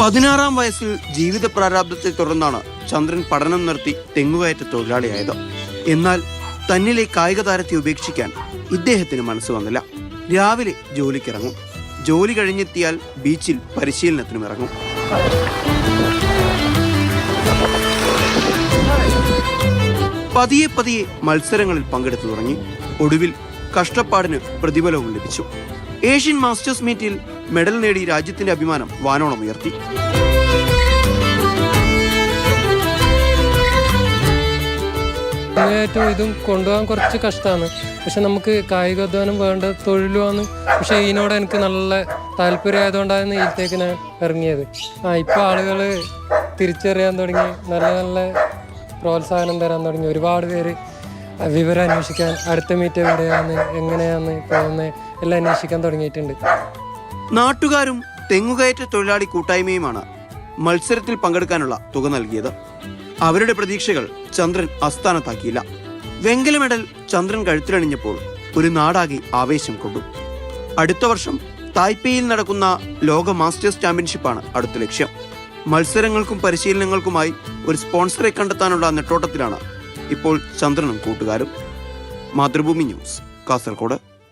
പതിനാറാം വയസ്സിൽ ജീവിത പ്രാരാബ്ദത്തെ തുടർന്നാണ് ചന്ദ്രൻ പഠനം നിർത്തി തെങ്ങുകയറ്റ തൊഴിലാളിയായത്. എന്നാൽ തന്നിലെ കായിക താരത്തെ ഉപേക്ഷിക്കാൻ ഇദ്ദേഹത്തിന് മനസ്സ് വന്നില്ല. രാവിലെ ജോലിക്കിറങ്ങും. ജോലി കഴിഞ്ഞെത്തിയാൽ ബീച്ചിൽ പരിശീലനത്തിനും ഇറങ്ങും. പതിയെ പതിയെ മത്സരങ്ങളിൽ പങ്കെടുത്തു തുടങ്ങി. ഒടുവിൽ കഷ്ടപ്പാടിന് പ്രതിഫലവും ലഭിച്ചു. ഏഷ്യൻ മാസ്റ്റേഴ്സ് മീറ്റിൽ മെഡൽ നേടി രാജ്യത്തിന്റെ അഭിമാനം വാനോളം ഉയർത്തി. ഏറ്റവും ഇതും കൊണ്ടുപോകാൻ കുറച്ച് കഷ്ടമാണ്. പക്ഷെ നമുക്ക് കായികാധ്വാനം വേണ്ട തൊഴിലുമാണ് പക്ഷെ ഇതിനോട് എനിക്ക് നല്ല താല്പര്യമായതുകൊണ്ടാണ് ഇതിലേക്ക് ഞാൻ ഇറങ്ങിയത്. ആ ഇപ്പോൾ ആളുകൾ തിരിച്ചറിയാൻ തുടങ്ങി നല്ല നല്ല പ്രോത്സാഹനം തരാൻ തുടങ്ങി. ഒരുപാട് പേര് വിവരം അന്വേഷിക്കാൻ അടുത്ത മീറ്റ് എവിടെയാണ് എങ്ങനെയാണ് പോകുന്നത് എല്ലാം അന്വേഷിക്കാൻ തുടങ്ങിയിട്ടുണ്ട്. നാട്ടുകാരും തെങ്ങുകയറ്റ തൊഴിലാളി കൂട്ടായ്മയുമാണ് മത്സരത്തിൽ പങ്കെടുക്കാനുള്ള തുക നൽകിയത്. അവരുടെ പ്രതീക്ഷകൾ ചന്ദ്രൻ അസ്ഥാനത്താക്കിയില്ല വെങ്കല മെഡൽ ചന്ദ്രൻ കഴുത്തിലണിഞ്ഞപ്പോൾ ഒരു നാടാകെ ആവേശം കൊണ്ടു. അടുത്ത വർഷം തായ്പേയിൽ നടക്കുന്ന ലോക മാസ്റ്റേഴ്സ് ചാമ്പ്യൻഷിപ്പാണ് അടുത്ത ലക്ഷ്യം. മത്സരങ്ങൾക്കും പരിശീലനങ്ങൾക്കുമായി ഒരു സ്പോൺസറെ കണ്ടെത്താനുള്ള നെട്ടോട്ടത്തിലാണ് ഇപ്പോൾ ചന്ദ്രനും കൂട്ടുകാരും. മാതൃഭൂമി ന്യൂസ് കാസർഗോഡ്.